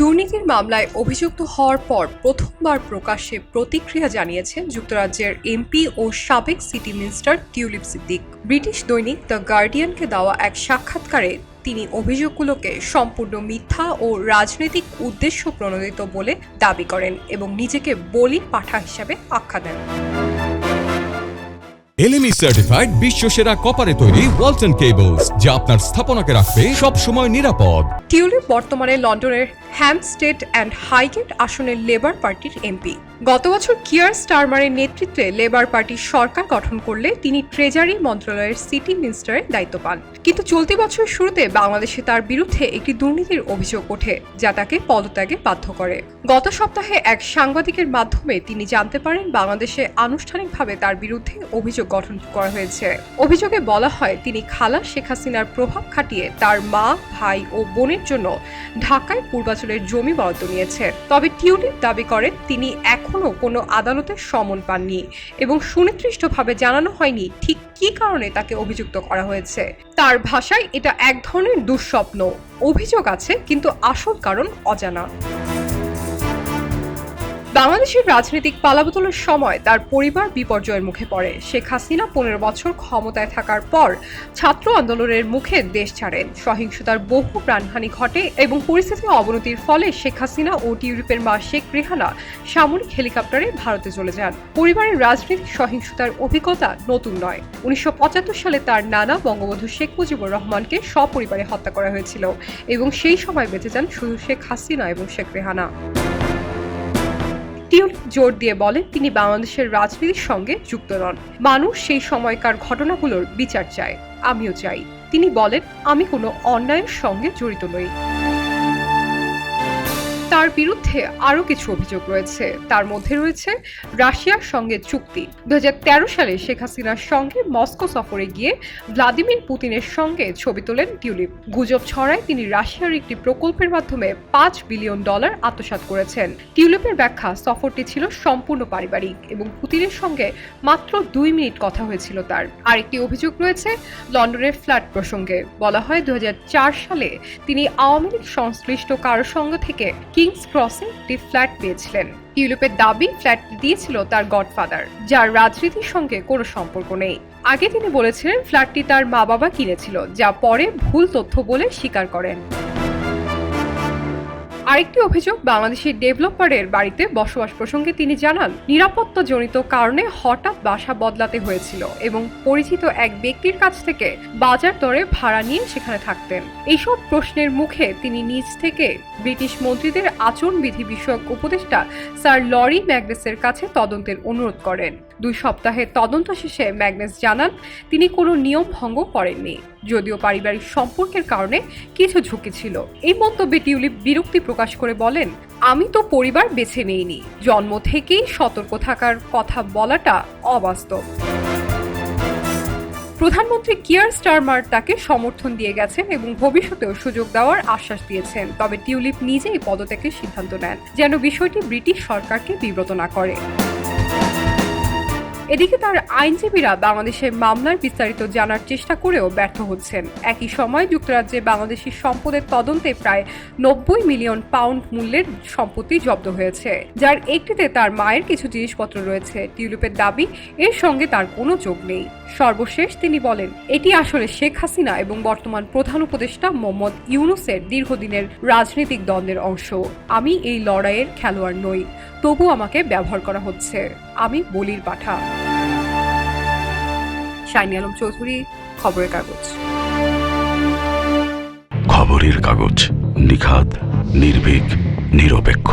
দুর্নীতির মামলায় অভিযুক্ত হওয়ার পর প্রথমবার প্রকাশ্যে প্রতিক্রিয়া জানিয়েছেন যুক্তরাজ্যের এমপি ও সাবেক city minister Tulip Siddiq. British দৈনিক দ্য গার্ডিয়ানকে দেওয়া এক সাক্ষাৎকারে তিনি অভিযোগগুলোকে সম্পূর্ণ মিথ্যা ও রাজনৈতিক উদ্দেশ্য প্রণোদিত বলে দাবি করেন এবং নিজেকে বলির পাঠা হিসাবে আখ্যা দেন। এলএমই সার্টিফাইড বিশ্বসেরা কপারে তৈরি ওয়ালটন কেবলস যা আপনার স্থাপনাকে রাখবে সব সময় নিরাপদ। টিউলিপ বর্তমানে লন্ডনের হ্যামস্টেড অ্যান্ড হাইগেট আসনের লেবার পার্টির এমপি গত বছর কিয়ার স্টারমারের নেতৃত্বে লেবার পার্টির সরকার গঠন করলে তিনি ট্রেজারি মন্ত্রণালয়ের সিটি মিনিস্টারের দায়িত্ব পান। কিন্তু চলতি বছরের শুরুতে বাংলাদেশে তার বিরুদ্ধে একটি দুর্নীতির অভিযোগ ওঠে, যা তাকে পদত্যাগে বাধ্য করে। গত সপ্তাহে এক সাংবাদিকের মাধ্যমে তিনি জানতে পারেন, বাংলাদেশে আনুষ্ঠানিকভাবে তার বিরুদ্ধে অভিযোগ গঠন করা হয়েছে। অভিযোগে বলা হয়, তিনি খালা শেখ হাসিনার প্রভাব খাটিয়ে তার মা, ভাই ও বোনের জন্য ঢাকায় পূর্বাচলের জমি বরাদ্দ নিয়েছে। তবে টিউলিপ দাবি করেন তিনি এখনও কোনো আদালতের সমন পাননি এবং সুনির্দিষ্টভাবে জানানো হয়নি ঠিক কি কারণে তাকে অভিযুক্ত করা হয়েছে। তার ভাষায় এটা এক ধরনের দুঃস্বপ্ন। অভিযোগ আছে, কিন্তু আসল কারণ অজানা। বাংলাদেশের রাজনৈতিক পালাবদলের সময় তার পরিবার বিপর্যয়ের মুখে পড়ে। শেখ হাসিনা পনেরো বছর ক্ষমতায় থাকার পর ছাত্র আন্দোলনের মুখে দেশ ছাড়েন। সহিংসতার বহু প্রাণহানি ঘটে এবং পরিস্থিতির অবনতির ফলে শেখ হাসিনা ও টিউলিপের মা শেখ রেহানা সামরিক হেলিকপ্টারে ভারতে চলে যান। পরিবারের রাজনৈতিক সহিংসতার অভিজ্ঞতা নতুন নয়। উনিশশো সালে তার নানা বঙ্গবন্ধু শেখ মুজিবুর রহমানকে সপরিবারে হত্যা করা হয়েছিল এবং সেই সময় বেঁচে যান শুধু শেখ হাসিনা এবং শেখ রেহানা। টিউলিপ জোর দিয়ে বলেন তিনি বাংলাদেশের রাজনীতির সঙ্গে যুক্ত নন। মানুষ সেই সময়কার ঘটনাগুলোর বিচার চায়। আমিও চাই। তিনি বলেন, আমি কোনো অন্যায়ের সঙ্গে জড়িত নই। তার বিরুদ্ধে আরও কিছু অভিযোগ রয়েছে। তার মধ্যে রয়েছে রাশিয়ার সঙ্গে চুক্তি। দুহাজার তেরো সালে শেখ হাসিনার সঙ্গে মস্কো সফরে গিয়ে ভ্লাদিমির পুতিনের সঙ্গে ছবি তোলেন টিউলিপ। গুজব ছড়ায় তিনি রাশিয়ার একটি প্রকল্পের মাধ্যমে পাঁচ বিলিয়ন ডলার আত্মসাৎ করেছেন। টিউলিপের ব্যাখ্যা, সফরটি ছিল সম্পূর্ণ পারিবারিক এবং পুতিনের সঙ্গে মাত্র দুই মিনিট কথা হয়েছিল তার। আরেকটি অভিযোগ রয়েছে লন্ডনের ফ্ল্যাট প্রসঙ্গে। বলা হয় দুই হাজার চার সালে তিনি আওয়ামী লীগ সংশ্লিষ্ট কারও সঙ্গে থেকে কিংস ক্রসে একটি ফ্ল্যাট পেয়েছিলেন। ইউরোপের দাবি ফ্ল্যাটটি দিয়েছিল তার গডফাদার যার রাজনীতির সঙ্গে কোনো সম্পর্ক নেই। আগে তিনি বলেছিলেন ফ্ল্যাটটি তার মা বাবা কিনেছিল, যা পরে ভুল তথ্য বলে স্বীকার করেন। আরেকটি অভিযোগ বাংলাদেশের ডেভেলপারের বাড়িতে বসবাস প্রসঙ্গে তিনি জানান, নিরাপত্তাজনিত কারণে হঠাৎ বাসা বদলাতে হয়েছিল এবং পরিচিত এক ব্যক্তির কাছ থেকে বাজার দরে ভাড়া নিয়ে সেখানে থাকতেন। এইসব প্রশ্নের মুখে তিনি নিজ থেকে ব্রিটিশ মন্ত্রীদের আচরণবিধি বিষয়ক উপদেষ্টা স্যার লরি ম্যাগনেসের কাছে তদন্তের অনুরোধ করেন। দুই সপ্তাহের তদন্ত শেষে ম্যাগনেস জানান, তিনি কোনো নিয়ম ভঙ্গ করেননি, যদিও পারিবারিক সম্পর্কের কারণে কিছু ঝুঁকি ছিল। এই মন্তব্যে টিউলিপ বিরক্তি প্রকাশ করে বলেন, আমি তো পরিবার বেছে নেইনি, জন্ম থেকেই সতর্ক থাকার কথা বলাটা অবাস্তব। প্রধানমন্ত্রী কিয়ার স্টারমার তাকে সমর্থন দিয়ে গেছেন এবং ভবিষ্যতেও সুযোগ দেওয়ার আশ্বাস দিয়েছেন, তবে টিউলিপ নিজেই পদত্যাগের সিদ্ধান্ত নেন, যেন বিষয়টি ব্রিটিশ সরকারকে বিব্রত না করে। এদিকে তার আইনজীবীরা বাংলাদেশের মামলার বিস্তারিত জানার চেষ্টা করেও ব্যর্থ হচ্ছেন। একই সময় যুক্তরাজ্যে বাংলাদেশি সম্পদের তদন্তে প্রায় নব্বই মিলিয়ন পাউন্ড মূল্যের সম্পত্তি জব্দ হয়েছে, যার একটিতে তার মায়ের কিছু জিনিসপত্র রয়েছে। টিউলিপের দাবি, এর সঙ্গে তার কোনো যোগ নেই। সর্বশেষ তিনি বলেন, এটি আসলে শেখ হাসিনা এবং বর্তমান প্রধান উপদেষ্টা মোহাম্মদ ইউনুসের দীর্ঘদিনের রাজনৈতিক দ্বন্দ্বের অংশ। আমি এই লড়াইয়ের খেলোয়াড় নই তবু আমাকে ব্যবহার করা হচ্ছে। আমি বলির পাঠা। শাইনি আলম চৌধুরী খবরের কাগজ। খবরের কাগজ নিখাত নির্ভীক নিরপেক্ষ।